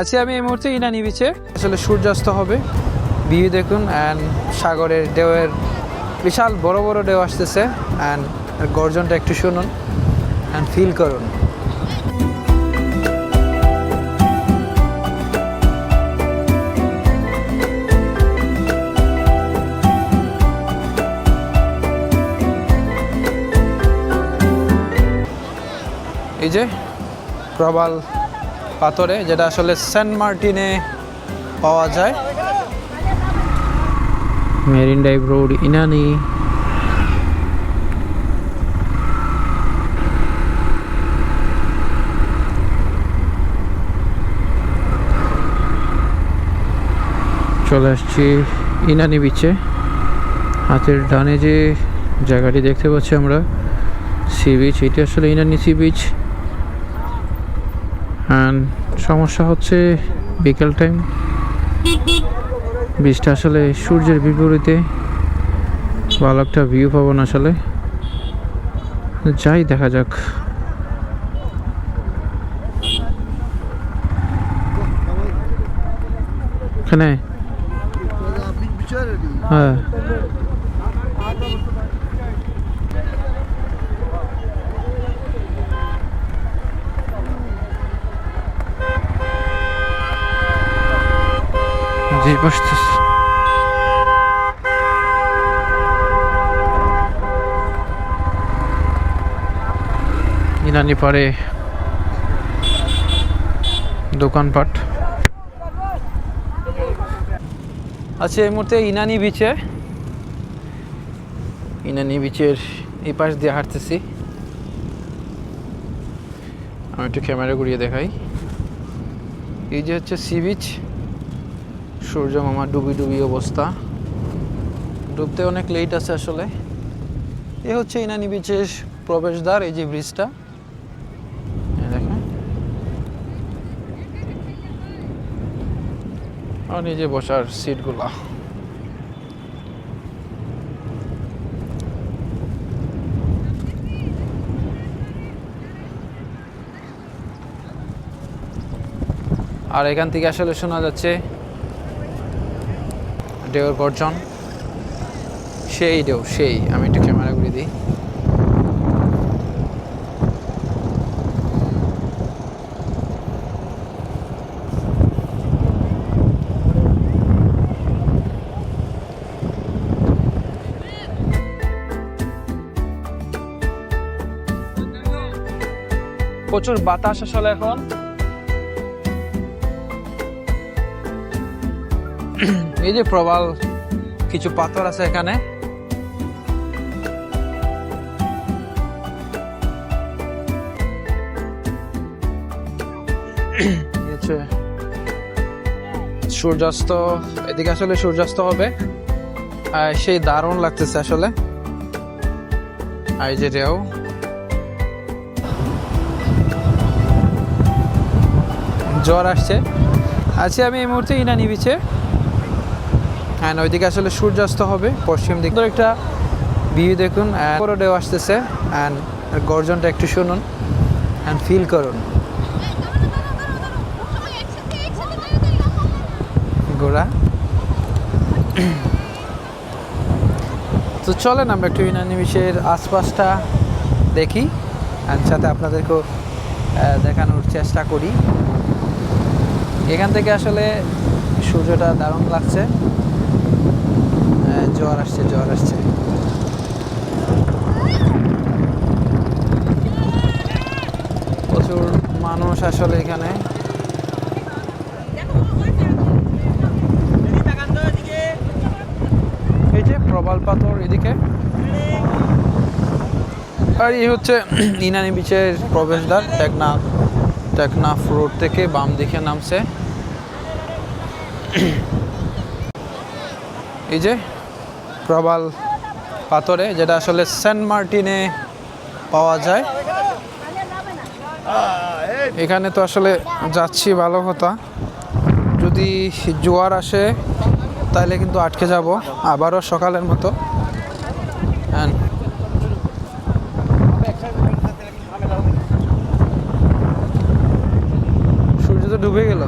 আছি আমি এই মুহূর্তে ইনানি বিচে আসলে সূর্যাস্ত হবে। ভিউ দেখুন অ্যান্ড সাগরের ঢেউয়ের বিশাল বড় বড় ঢেউ আসতেছে অ্যান্ড গর্জনটা একটু শুনুন অ্যান্ড ফিল করুন। এই যে প্রবাল পাথরে, যেটা আসলে সেন্ট মার্টিনে পাওয়া যায়। Marine drive road, Inani. চলে আসছি ইনানি বিচে হাতের ডানে যে জায়গাটি দেখতে পাচ্ছি আমরা সি বিচ এটি আসলে ইনানি সি বিচ সমস্যা হচ্ছে বিকেল টাইম বৃষ্টি আসলে সূর্যের বিপরীতে ভালো একটা ভিউ পাবো না আসলে। যাই দেখা যাক। এখানে? হ্যাঁ। জি বসতেছি ইনানি পারে দোকানপাট আচ্ছা এই মুহূর্তে ইনানি বিচে। ইনানি বিচের এই পাশ দিয়ে হাঁটতেছি। আমি একটু ক্যামেরা ঘুরিয়ে দেখাই। এই যে হচ্ছে সি বিচ। সূর্য মামা ডুবি ডুবি অবস্থা। ডুবতে অনেক লেট আছে আসলে। এ হচ্ছে ইনানি বিচের প্রবেশদ্বার, এই যে ব্রিজটা দেখেন। আর এই যে বসার সিটগুলা আর এখান থেকে আসলে শোনা যাচ্ছে ঢেউর গর্জন সেই ঢেউ সেই আমি একটু ক্যামেরা ঘুরে দিই। প্রচুর বাতাস আসলে এখন। এই যে প্রবাল, কিছু পাথর আছে এখানে। সূর্যাস্ত, এদিকে আসলে সূর্যাস্ত হবে। আর সেই দারুণ লাগতেছে আসলে। আর এই যে রেও জ্বর আসছে। আছি আমি এই মুহূর্তে ইনানি বিচে অ্যান্ড ওইদিকে আসলে সূর্যাস্ত হবে, পশ্চিম দিক একটা ভিউ দেখুন বড় ঢেউ আসতেছে অ্যান্ড গর্জনটা একটু শুনুন অ্যান্ড ফিল করুন। গোড়া তো চলেন, আমরা একটু ইনানি বিচের আশপাশটা দেখি অ্যান্ড সাথে আপনাদেরকেও দেখানোর চেষ্টা করি। এখান থেকে আসলে সূর্যটা দারুণ লাগছে। জ্বর আসছে জ্বর আসছে। প্রচুর মানুষ আসলে এখানে। এই যে প্রবাল পাথর এদিকে। আর এই হচ্ছে ইনানি বিচের প্রবেশদ্বার টেকনাফ টেকনাফ রোড থেকে বাম দিকে নামছে। এই যে প্রবাল পাথরে, যেটা আসলে সেন্ট মার্টিনে পাওয়া যায়। এখানে তো আসলে যাচ্ছি ভালো কথা। যদি জোয়ার আসে তাহলে কিন্তু আটকে যাব, আবারও সকালের মতো। সূর্য তো ডুবে গেল।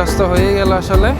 সূর্যাস্ত হয়ে গেল আসলে।